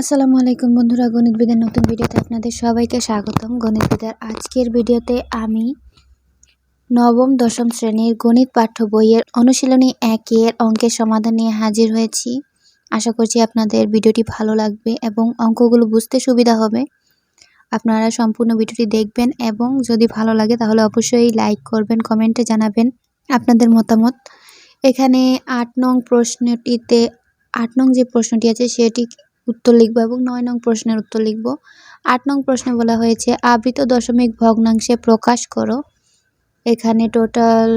আসসালামু আলাইকুম বন্ধুরা, গণিত বিদের নতুন ভিডিওতে আপনাদের সবাইকে স্বাগতম। গণিত বিদার আজকের ভিডিওতে আমি নবম, দশম শ্রেণির গণিত পাঠ্য বইয়ের অনুশীলনী একের অঙ্কের সমাধান নিয়ে হাজির হয়েছি। আশা করছি আপনাদের ভিডিওটি ভালো লাগবে এবং অঙ্কগুলো বুঝতে সুবিধা হবে। আপনারা সম্পূর্ণ ভিডিওটি দেখবেন এবং যদি ভালো লাগে তাহলে অবশ্যই লাইক করবেন, কমেন্টে জানাবেন আপনাদের মতামত। এখানে আট নং প্রশ্নটিতে, আট নং যে প্রশ্নটি আছে সেটি উত্তর লিখব এবং নয় নং প্রশ্নের উত্তর লিখব। আট নং প্রশ্নে বলা হয়েছে, আবৃত দশমিক ভগ্নাংশে প্রকাশ করো। এখানে টোটাল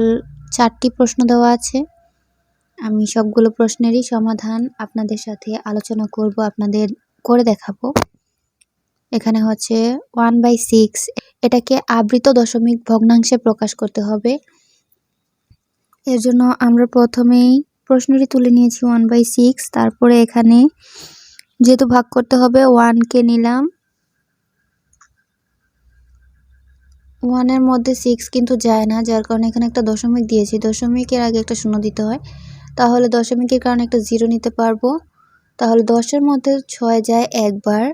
চারটি প্রশ্ন দেওয়া আছে। আমি সবগুলো প্রশ্নেরই সমাধান আপনাদের সাথে আলোচনা করব, আপনাদের করে দেখাবো। এখানে হচ্ছে ওয়ান বাই সিক্স এটাকে আবৃত দশমিক ভগ্নাংশে প্রকাশ করতে হবে। এর জন্য আমরা প্রথমেই প্রশ্নটি তুলে নিয়েছি ওয়ান বাই সিক্স তারপরে এখানে যেহেতু ভাগ করতে হবে ওয়ানকে নিলাম। ওয়ানের মধ্যে সিক্স কিন্তু যায় না, যার কারণে এখানে একটা দশমিক দিয়েছি। দশমিকের আগে একটা শূন্য দিতে হয়। তাহলে দশমিকের কারণে একটা জিরো নিতে পারব। তাহলে দশের মধ্যে ছয় যায় একবার।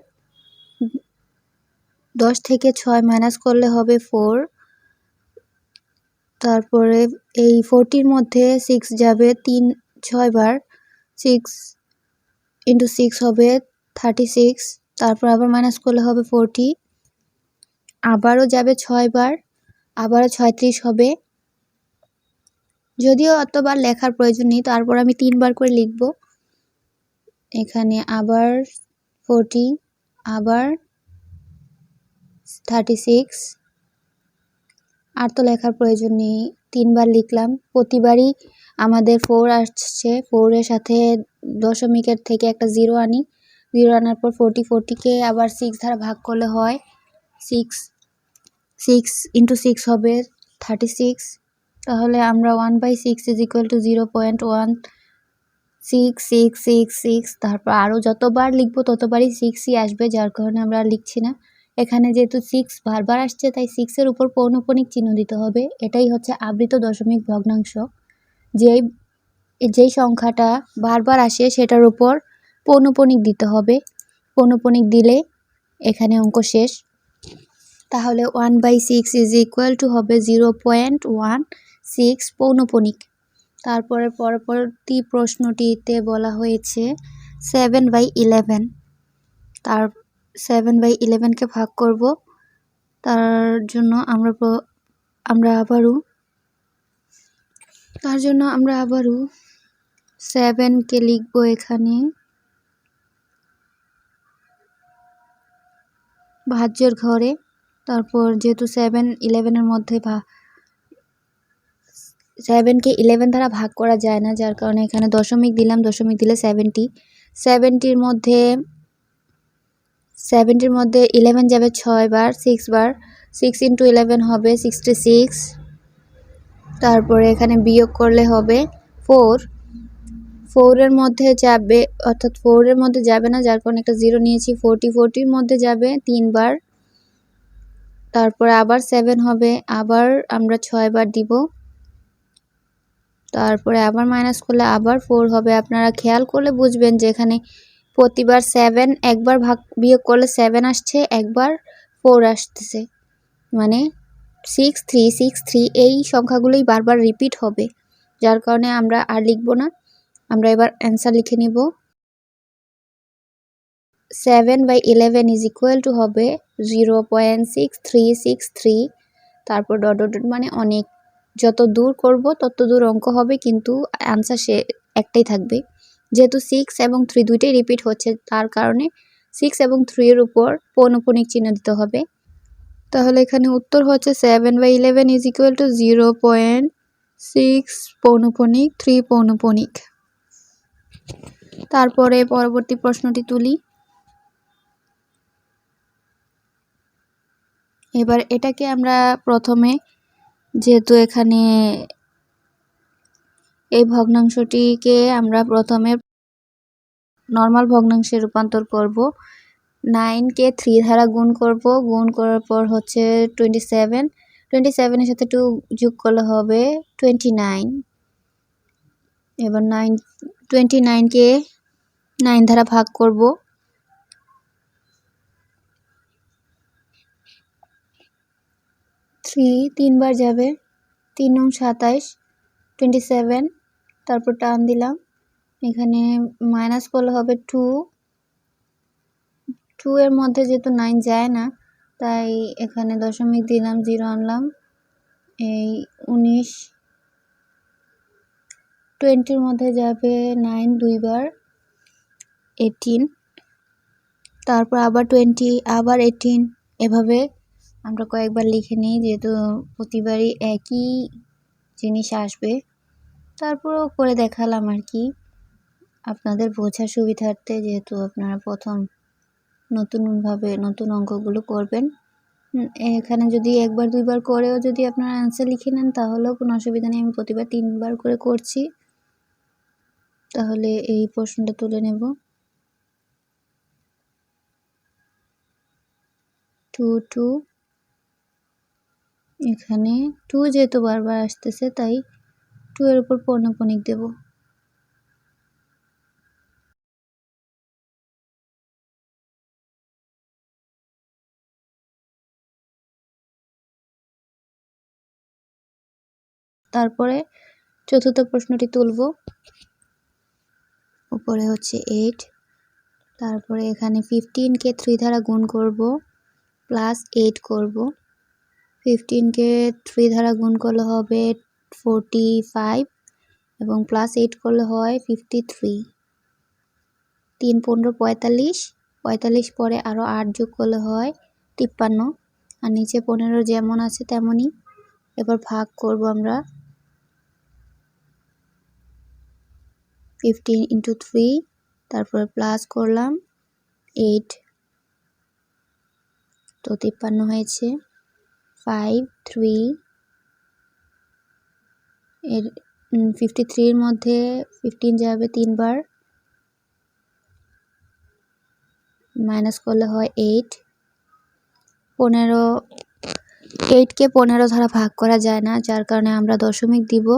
দশ থেকে ছয় মাইনাস করলে হবে ফোর তারপরে এই ফোরটির মধ্যে সিক্স যাবে তিন, ছয়বার। সিক্স ইন্টু সিক্স হবে থার্টি সিক্স তারপর আবার মাইনাস করলে হবে ফোরটি আবারও যাবে ছয়বার আবারও ছয়ত্রিশ হবে। যদিও অতবার লেখার প্রয়োজন নেই, তারপর আমি তিনবার করে লিখব। এখানে আবার ফোরটি আবার থার্টি সিক্স আর তো লেখার প্রয়োজন নেই তিনবার লিখলাম। প্রতিবারই আমাদের ফোর আসছে ফোরের সাথে দশমিকের থেকে একটা জিরো আনি। জিরো আনার পর ফোরটি ফোরটিকে আবার সিক্স দ্বারা ভাগ করলে হয় সিক্স সিক্স ইন্টু সিক্স হবে থার্টি সিক্স তাহলে আমরা one by six is equal to zero point one six six six six তারপর আরও যতবার লিখব ততবারই সিক্সই আসবে, যার কারণে আমরা লিখছি না। এখানে যেহেতু সিক্স বারবার আসছে, তাই সিক্সের উপর পৌনপণিক চিহ্ন দিতে হবে। এটাই হচ্ছে আবৃত দশমিক ভগ্নাংশ। যেই যেই সংখ্যাটা বারবার আসে সেটার উপর পৌনপণিক দিতে হবে। পৌনপণিক দিলে এখানে অঙ্ক শেষ। তাহলে one by six is equal to হবে জিরো পয়েন্ট ওয়ান সিক্স পৌনপণিক তারপরে পরবর্তী প্রশ্নটিতে বলা হয়েছে সেভেন বাই ইলেভেন তার সেভেন বাই ইলেভেনকে ভাগ করব। তার জন্য আমরা আমরা আবারও তার জন্য আমরা আবারও সেভেনকে লিখব এখানে। ভাজ্যের ঘরে। তারপর যেহেতু সেভেন ইলেভেনের মধ্যে ভা সেভেনকে ইলেভেন দ্বারা ভাগ করা যায় না, যার কারণে এখানে দশমিক দিলাম, দশমিক দিলে সেভেন্টি। সেভেন্টির মধ্যে সেভেন্টির মধ্যে ইলেভেন যাবে ছয় বার সিক্স বার। সিক্স ইন্টু ইলেভেন হবে সিক্সটি সিক্স তারপরে এখানে বিয়োগ করলে হবে ফোর ফোরের মধ্যে যাবে, অর্থাৎ ফোরের মধ্যে যাবে না, যার কারণে একটা জিরো নিয়েছি ফোরটি ফোরটির মধ্যে যাবে তিনবার। তারপরে আবার সেভেন হবে, আবার আমরা ছয়বার দিব। তারপরে আবার মাইনাস করলে আবার ফোর হবে। আপনারা খেয়াল করলে বুঝবেন যে এখানে প্রতিবার সেভেন একবার ভাগ, বিয়োগ করলে সেভেন আসছে, একবার ফোর আসতেছে। মানে সিক্স থ্রি সিক্স থ্রি এই সংখ্যাগুলোই বারবার রিপিট হবে। যার কারণে আমরা আর লিখব না। আমরা এবার অ্যান্সার লিখে নিব। Seven by eleven is equal to হবে zero point six three six three তারপর ডট ডট মানে অনেক। যত দূর করব তত দূর অঙ্ক হবে, কিন্তু অ্যান্সার সে একটাই থাকবে। যেহেতু সিক্স এবং থ্রি দুইটাই রিপিট হচ্ছে, তার কারণে সিক্স এবং থ্রির উপর পৌনপণিক চিহ্ন দিতে হবে। তাহলে এখানে উত্তর হচ্ছে seven by eleven is equal to zero point six পৌনপণিক three পৌনপণিক তারপরে পরবর্তী প্রশ্নটি তুলি। এবার এটাকে আমরা প্রথমে, যেহেতু এখানে এই ভগ্নাংশটিকে আমরা প্রথমে নর্মাল ভগ্নাংশে রূপান্তর করব। নাইনকে থ্রি ধারা গুণ করব। গুণ করার পর হচ্ছে টোয়েন্টি সেভেন টোয়েন্টি সেভেনের সাথে টু যোগ করলে হবে টোয়েন্টি নাইন এবার নাইন টোয়েন্টি নাইনকে নাইন দ্বারা ভাগ করব। থ্রি তিনবার যাবে। তিন নং সাতাইশ টোয়েন্টি সেভেন তারপর টান দিলাম। এখানে মাইনাস করলে হবে টু টু এর মধ্যে যেহেতু নাইন যায় না, তাই এখানে দশমিক দিলাম জিরো আনলাম। এই উনিশ টোয়েন্টির মধ্যে যাবে নাইন দুইবার এইটিন তারপর আবার টোয়েন্টি, আবার এইটিন এভাবে আমরা কয়েকবার লিখে নিই যেহেতু প্রতিবারই একই জিনিস আসবে। তারপরেও করে দেখালাম আর কি। আপনাদের বোঝার সুবিধার্থে যেহেতু আপনারা প্রথম নতুনভাবে নতুন অঙ্কগুলো করবেন এখানে যদি একবার দুইবার করেও যদি আপনারা অ্যান্সার লিখে নেন তাহলেও কোনো অসুবিধা নেই। আমি প্রতিবার তিনবার করে করছি। তাহলে এই প্রশ্নটা তুলে নেব। Two two. এখানে টু যেহেতু বারবার আসতেছে, তাই টু এর উপর পণ্যপণিক দেব। তারপরে চতুর্থ প্রশ্নটি তুলব। উপরে হচ্ছে এইট তারপরে এখানে ফিফটিনকে থ্রি দ্বারা গুণ করব প্লাস এইট করব। ফিফটিনকে থ্রি দ্বারা গুণ করলে হবে ফোরটি ফাইভ এবং প্লাস এইট করলে হয় ফিফটি থ্রি তিন পনেরো পঁয়তাল্লিশ পঁয়তাল্লিশ পরে আরও আট যোগ করলে হয় তিপ্পান্ন। আর নিচে পনেরো যেমন আছে তেমনই। এবার ভাগ করব আমরা। ফিফটিন ইন্টু থ্রি তারপরে প্লাস করলাম এইট তো তিপ্পান্ন হয়েছে ফাইভ থ্রি এর ফিফটি থ্রির মধ্যে ফিফটিন যাবে তিনবার মাইনাস করলে হয় এইট পনেরো এইটকে পনেরো ধারা ভাগ করা যায় না, যার কারণে আমরা দশমিক দিব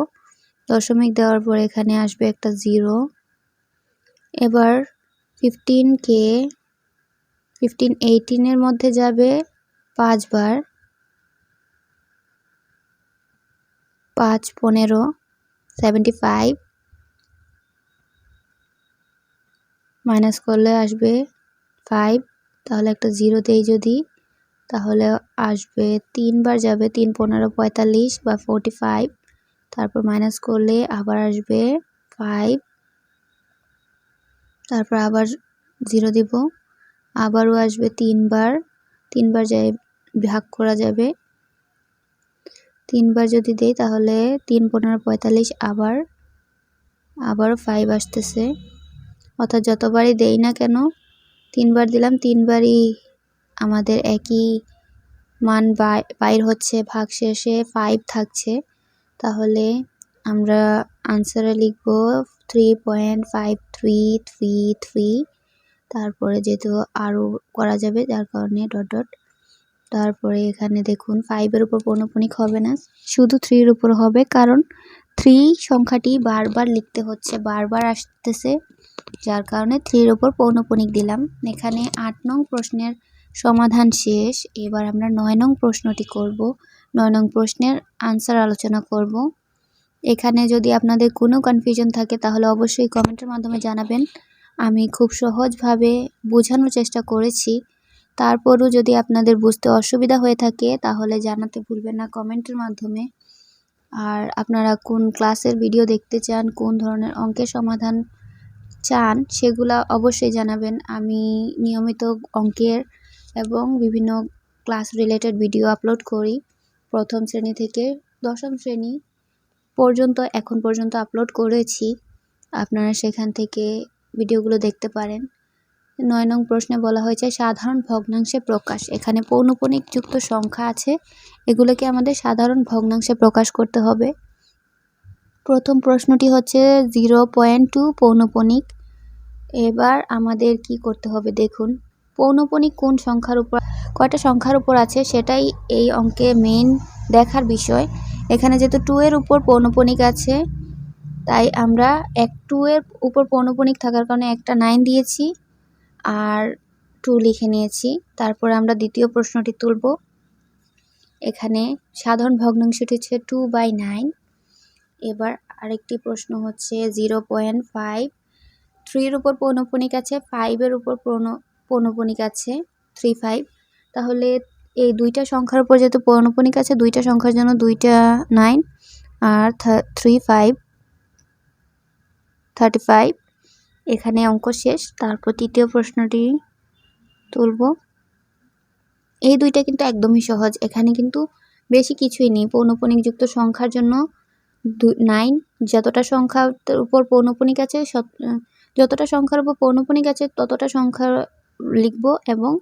দশমিক দেওয়ার পর এখানে আসবে একটা জিরো এবার ফিফটিন কে ফিফটিন এইটিনের মধ্যে যাবে পাঁচবার। পাঁচ, পনেরো সেভেন্টি ফাইভ মাইনাস করলে আসবে ফাইভ তাহলে একটা জিরো দেই যদি, তাহলে আসবে তিনবার যাবে, তিন, পনেরো, পঁয়তাল্লিশ বা ফোরটি ফাইভ তারপর মাইনাস করলে আবার আসবে ফাইভ তারপর আবার জিরো দিব, আবারও আসবে তিনবার তিনবার যাই, ভাগ করা যাবে। তিনবার যদি দেই তাহলে তিন পনেরো পঁয়তাল্লিশ আবার, আবারও ফাইভ আসতেছে। অর্থাৎ যতবারই দেই না কেন, তিনবার দিলাম, তিনবারই আমাদের একই মান বাইর হচ্ছে, ভাগ শেষে ফাইভ থাকছে। তাহলে আমরা আনসারে লিখব three point five three three three তারপরে যেহেতু আরও করা যাবে যার কারণে ডট ডট তারপরে এখানে দেখুন ফাইভের উপর পৌনপুনিক হবে না, শুধু থ্রির উপর হবে কারণ থ্রি সংখ্যাটি বারবার লিখতে হচ্ছে, বারবার আসতেছে, যার কারণে থ্রির উপর পৌনপুনিক দিলাম। এখানে আট নং প্রশ্নের সমাধান শেষ, এবার আমরা নয় নং প্রশ্নটি করব। নয় নং প্রশ্নের আনসার আলোচনা করব। এখানে যদি আপনাদের কোনো কনফিউশন থাকে, তাহলে অবশ্যই কমেন্টের মাধ্যমে জানাবেন। আমি খুব সহজভাবে বোঝানোর চেষ্টা করেছি। তারপরও যদি আপনাদের বুঝতে অসুবিধা হয়ে থাকে, তাহলে জানাতে ভুলবেন না কমেন্টের মাধ্যমে। আর আপনারা কোন ক্লাসের ভিডিও দেখতে চান, কোন ধরনের অঙ্কের সমাধান চান, সেগুলা অবশ্যই জানাবেন। আমি নিয়মিত অঙ্কের এবং বিভিন্ন ক্লাস রিলেটেড ভিডিও আপলোড করি। প্রথম শ্রেণি থেকে দশম শ্রেণি পর্যন্ত, এখন পর্যন্ত আপলোড করেছি। আপনারা সেখান থেকে ভিডিওগুলো দেখতে পারেন। নয় নং প্রশ্নে বলা হয়েছে, সাধারণ ভগ্নাংশে প্রকাশ। এখানে পৌনপণিক যুক্ত সংখ্যা আছে। এগুলোকে আমাদের সাধারণ ভগ্নাংশে প্রকাশ করতে হবে। প্রথম প্রশ্নটি হচ্ছে জিরো পয়েন্ট টু পৌনপণিক এবার আমাদের কি করতে হবে দেখুন। পৌনপণিক কোন সংখ্যার উপর, কয়টা সংখ্যার উপর আছে সেটাই এই অঙ্কে মেন দেখার বিষয়। এখানে যেহেতু টু এর উপর পৌনপণিক আছে, তাই আমরা এক টু এর উপর পৌনপণিক থাকার কারণে একটা নাইন দিয়েছি আর টু লিখে নিয়েছি। তারপরে আমরা দ্বিতীয় প্রশ্নটি তুলব। এখানে সাধারণ ভগ্নাংশটি হচ্ছে টু বাই নাইন এবার আরেকটি প্রশ্ন হচ্ছে জিরো পয়েন্ট ফাইভ থ্রির উপর পৌনপুনিক আছে ফাইভের উপর পৌনপুনিক আছে থ্রি ফাইভ তাহলে এই দুইটা সংখ্যার উপর যেহেতু পৌনপুনিক আছে, দুইটা সংখ্যার জন্য দুইটা নাইন আর থ্রি ফাইভ থার্টি ফাইভ এখানে অঙ্ক শেষ, তারপর তৃতীয় প্রশ্নটি তুলব। এই দুইটা কিন্তু একদমই সহজ, এখানে কিন্তু বেশি কিছুই নেই। পৌনপুনিকযুক্ত সংখ্যার জন্য নাইন যতটা সংখ্যার উপর পৌনপুনিক আছে যতটা সংখ্যার উপর পৌনপুনিক আছে, ততটা সংখ্যা লিখব এবং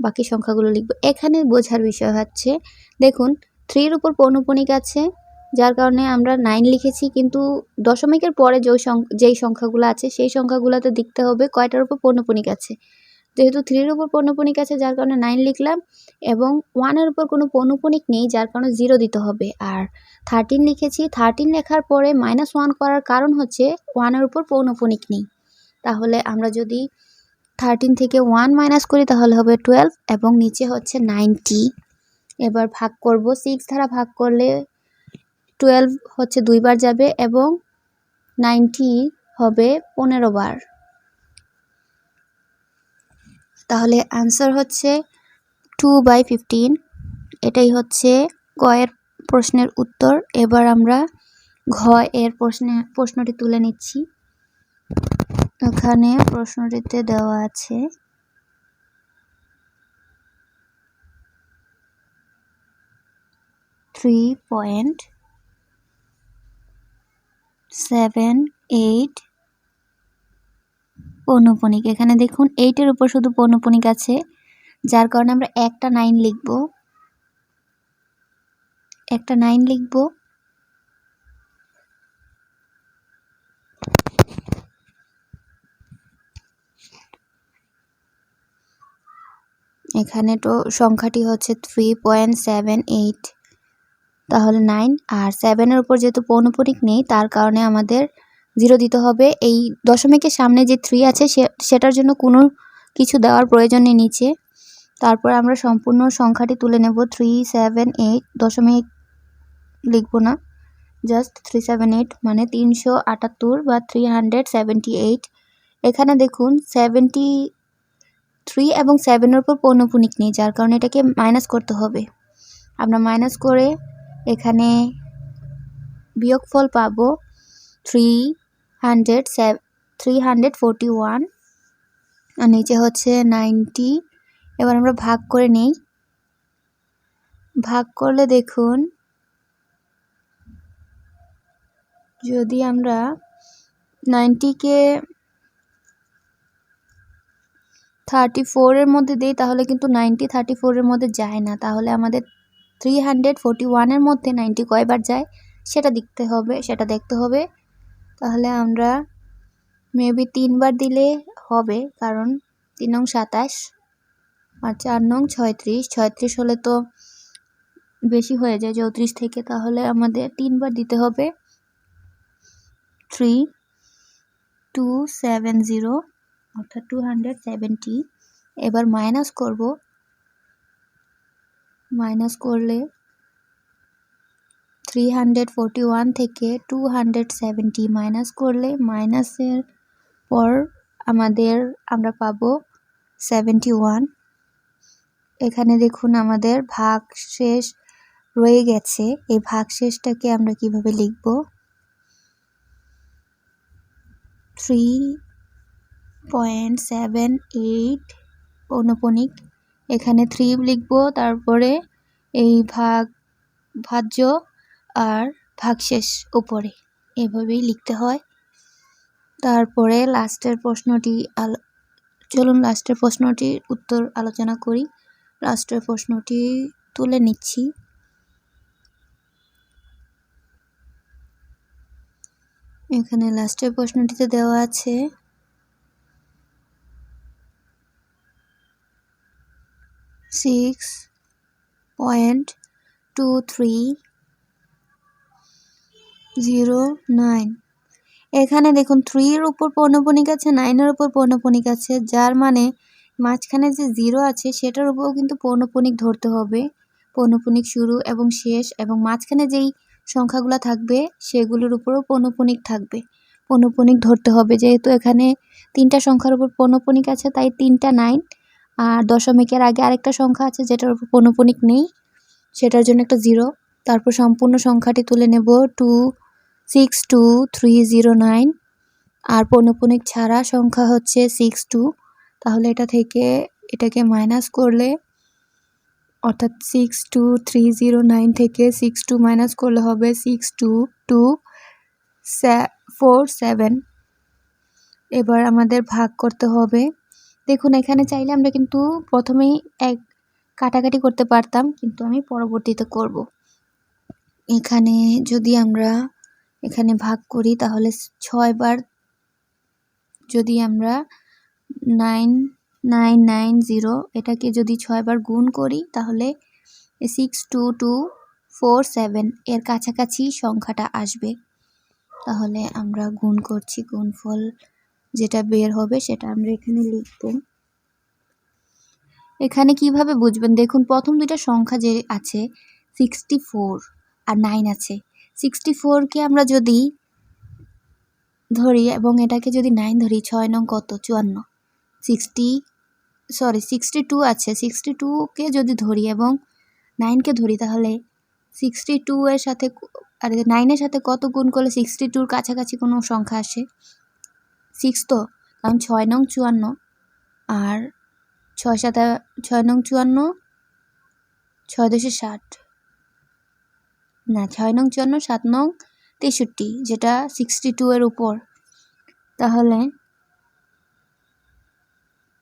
বাকি সংখ্যাগুলো লিখব। এখানে বোঝার বিষয় হচ্ছে, দেখুন, থ্রির উপর পৌনপুনিক আছে, যার কারণে আমরা নাইন লিখেছি, কিন্তু দশমিকের পরে যে যেই সংখ্যাগুলো আছে, সেই সংখ্যাগুলোতে দেখতে হবে কয়টার উপর পৌনপুনিক আছে। যেহেতু থ্রির উপর পৌনপুনিক আছে, যার কারণে নাইন লিখলাম, এবং ওয়ানের উপর কোনো পৌনপুনিক নেই, যার কারণে জিরো দিতে হবে। আর থার্টিন লিখেছি, থার্টিন লেখার পরে মাইনাস ওয়ান করার কারণ হচ্ছে ওয়ানের উপর পৌনপুনিক নেই। তাহলে আমরা যদি থার্টিন থেকে ওয়ান মাইনাস করি, তাহলে হবে টুয়েলভ এবং নিচে হচ্ছে নাইনটি এবার ভাগ করব সিক্স ধারা ভাগ করলে টুয়েলভ হচ্ছে দুইবার যাবে এবং নাইনটি হবে পনেরো বার। তাহলে আনসার হচ্ছে টু বাই ফিফটিন এটাই হচ্ছে কয়ের প্রশ্নের উত্তর। এবার আমরা ঘ এর প্রশ্নে প্রশ্নটি তুলে নিচ্ছি। এখানে প্রশ্নটিতে দেওয়া আছে থ্রি পয়েন্ট সেভেন এইট পৌনপুনিক এখানে দেখুন এইটের উপর শুধু পৌনপুনিক আছে, যার কারণে আমরা একটা নাইন লিখব। একটা নাইন লিখব। এখানে তো সংখ্যাটি হচ্ছে থ্রি পয়েন্ট সেভেন এইট তাহলে নাইন আর সেভেনের উপর যেহেতু পৌনপুনিক নেই, তার কারণে আমাদের জিরো দিতে হবে। এই দশমিকের সামনে যে থ্রি আছে সেটার জন্য কোনো কিছু দেওয়ার প্রয়োজন নেই নিচে। তারপর আমরা সম্পূর্ণ সংখ্যাটি তুলে নেব থ্রি সেভেন এইট দশমিক লিখব না। জাস্ট থ্রি সেভেন এইট মানে তিনশো আটাত্তর বা থ্রি হান্ড্রেড সেভেন্টি এইট এখানে দেখুন সেভেন্টি থ্রি এবং সেভেনের উপর পৌনপুনিক নেই, যার কারণে এটাকে মাইনাস করতে হবে। আমরা মাইনাস করে এখানে বিয়োগফল পাবো three hundred three hundred one আর নিচে হচ্ছে নাইনটি এবার আমরা ভাগ করে নেই। ভাগ করলে দেখুন, যদি আমরা নাইনটিকে থার্টি ফোরের মধ্যে দিই, তাহলে কিন্তু নাইনটি থার্টি ফোরের মধ্যে যায় না। তাহলে আমাদের থ্রি হান্ড্রেড ফোরটি ওয়ানের মধ্যে নাইনটি কয়বার যায়? সেটা দেখতে হবে, সেটা দেখতে হবে। তাহলে আমরা মেবি তিনবার দিলে হবে, কারণ তিন নং সাতাশ আর চার নং ছয়ত্রিশ। ছয়ত্রিশ হলে তো বেশি হয়ে যায়, চৌত্রিশ থেকে। তাহলে আমাদের তিনবার দিতে হবে। থ্রি টু সেভেন জিরো অর্থাৎ টু হান্ড্রেড এবার মাইনাস করব। মাইনাস করলে থ্রি হান্ড্রেড ফোরটি ওয়ান থেকে টু হান্ড্রেড সেভেন্টি মাইনাস করলে মাইনাসের পর আমাদের আমরা পাবো সেভেন্টি ওয়ান এখানে দেখুন আমাদের ভাগ শেষ রয়ে গেছে। এই ভাগ শেষটাকে আমরা কীভাবে লিখব? থ্রি পয়েন্ট সেভেন এইট পৌনপনিক এখানে থ্রি লিখব, তারপরে এই ভাগ, ভাজ্য আর ভাগশেষ উপরে। এভাবেই লিখতে হয়। তারপরে লাস্টের প্রশ্নটি আলো, চলুন লাস্টের প্রশ্নটির উত্তর আলোচনা করি। লাস্টের প্রশ্নটি তুলে নিচ্ছি। এখানে লাস্টের প্রশ্নটিতে দেওয়া আছে six point two three zero nine এখানে দেখুন থ্রির উপর পৌনপণিক আছে নাইনের উপর পৌনপণিক আছে, যার মানে মাঝখানে যে জিরো আছে সেটার উপরও কিন্তু পৌনপণিক ধরতে হবে। পৌনপুনিক শুরু এবং শেষ এবং মাঝখানে যেই সংখ্যাগুলো থাকবে সেগুলোর উপরও পৌনপুনিক থাকবে। পৌনপুনিক ধরতে হবে, যেহেতু এখানে তিনটা সংখ্যার উপর পৌনপুনিক আছে, তাই তিনটা নাইন আর দশমিকের আগে আরেকটা সংখ্যা আছে যেটার উপর পৌনপুনিক নেই, সেটার জন্য একটা জিরো তারপর সম্পূর্ণ সংখ্যাটি তুলে নেব two six two three zero nine আর পৌনপুনিক ছাড়া সংখ্যা হচ্ছে সিক্স টু তাহলে এটা থেকে এটাকে মাইনাস করলে, অর্থাৎ six two three zero nine থেকে সিক্স টু মাইনাস করলে হবে six two two four seven এবার আমাদের ভাগ করতে হবে দেখুন, এখানে চাইলে আমরা কিন্তু প্রথমেই এক কাটাকাটি করতে পারতাম, কিন্তু আমি পরবর্তীতে করব। এখানে যদি আমরা এখানে ভাগ করি, তাহলে ছয় বার যদি আমরা নাইন নাইন নাইন, জিরো এটাকে যদি ছয়বার গুণ করি, তাহলে six, two two, four, seven এর কাছাকাছি সংখ্যাটা আসবে। তাহলে আমরা গুণ করছি, গুণফল যেটা বের হবে সেটা আমরা এখানে লিখব। এখানে কীভাবে বুঝবেন? দেখুন, প্রথম দুইটা সংখ্যা যে আছে সিক্সটি ফোর আর নাইন আছে। সিক্সটি ফোরকে আমরা যদি ধরি এবং এটাকে যদি নাইন ধরি, ছয় নং কত? চুয়ান্ন। সিক্সটি সরি সিক্সটি টু আছে। সিক্সটি টুকে যদি ধরি এবং নাইনকে ধরি, তাহলে সিক্সটি টু এর সাথে, আর নাইনের সাথে কত গুণ করলে সিক্সটি টুর কাছাকাছি কোনো সংখ্যা আসে? সিক্স তো, কারণ ছয় নং চুয়ান্ন। আর ছয় সাথে ছয় নং চুয়ান্ন, ছয় দশে ষাট। না, ছয় নং চুয়ান্ন, সাত নং তেষট্টি, যেটা সিক্সটি টু এর উপর। তাহলে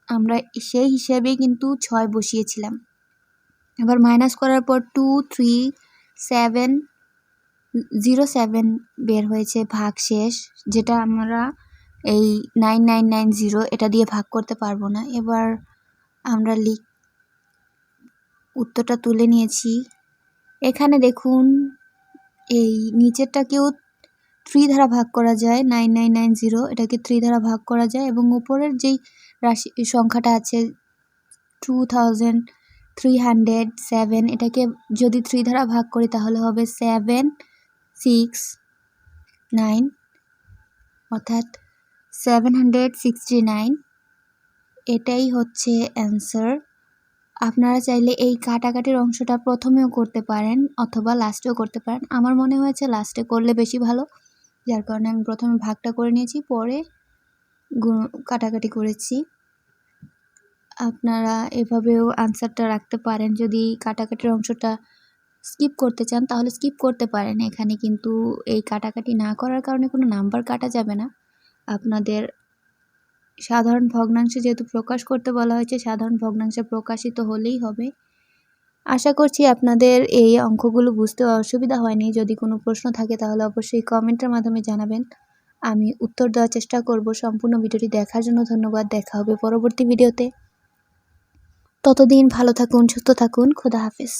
আমরা সেই হিসাবে কিন্তু ছয় বসিয়েছিলাম। এবার মাইনাস করার পর two three seven zero seven বের হয়েছে ভাগ শেষ যেটা আমরা এই নাইন নাইন নাইন জিরো এটা দিয়ে ভাগ করতে পারব না। এবার আমরা লিখ উত্তরটা তুলে নিয়েছি। এখানে দেখুন, এই নিচেরটাকেও থ্রি দ্বারা ভাগ করা যায় নাইন নাইন নাইন জিরো এটাকে থ্রি দ্বারা ভাগ করা যায় এবং উপরের যেই রাশি, সংখ্যাটা আছে two thousand three hundred seven এটাকে যদি থ্রি দ্বারা ভাগ করি তাহলে হবে সেভেন সিক্স নাইন অর্থাৎ সেভেন হান্ড্রেড সিক্সটি নাইন এটাই হচ্ছে অ্যান্সার আপনারা চাইলে এই কাটাকাটির অংশটা প্রথমেও করতে পারেন অথবা লাস্টেও করতে পারেন। আমার মনে হয়েছে লাস্টে করলে বেশি ভালো। যার কারণে আমি প্রথমে ভাগটা করে নিয়েছি, পরে কাটাকাটি করেছি। আপনারা এভাবেও আনসারটা রাখতে পারেন। যদি কাটাকাটির অংশটা স্কিপ করতে চান, তাহলে স্কিপ করতে পারেন। এখানে কিন্তু এই কাটাকাটি না করার কারণে কোনো নাম্বার কাটা যাবে না। আপনাদের সাধারণ ভগ্নাংশে যেহেতু প্রকাশ করতে বলা হয়েছে, সাধারণ ভগ্নাংশে প্রকাশিত হলেই হবে। আশা করছি আপনাদের এই অঙ্কগুলো বুঝতে অসুবিধা হয়নি। যদি কোনো প্রশ্ন থাকে তাহলে অবশ্যই কমেন্টের মাধ্যমে জানাবেন। আমি উত্তর দেওয়ার চেষ্টা করব। সম্পূর্ণ ভিডিওটি দেখার জন্য ধন্যবাদ। দেখা হবে পরবর্তী ভিডিওতে। ততদিন ভালো থাকুন, সুস্থ থাকুন। খোদা হাফিজ।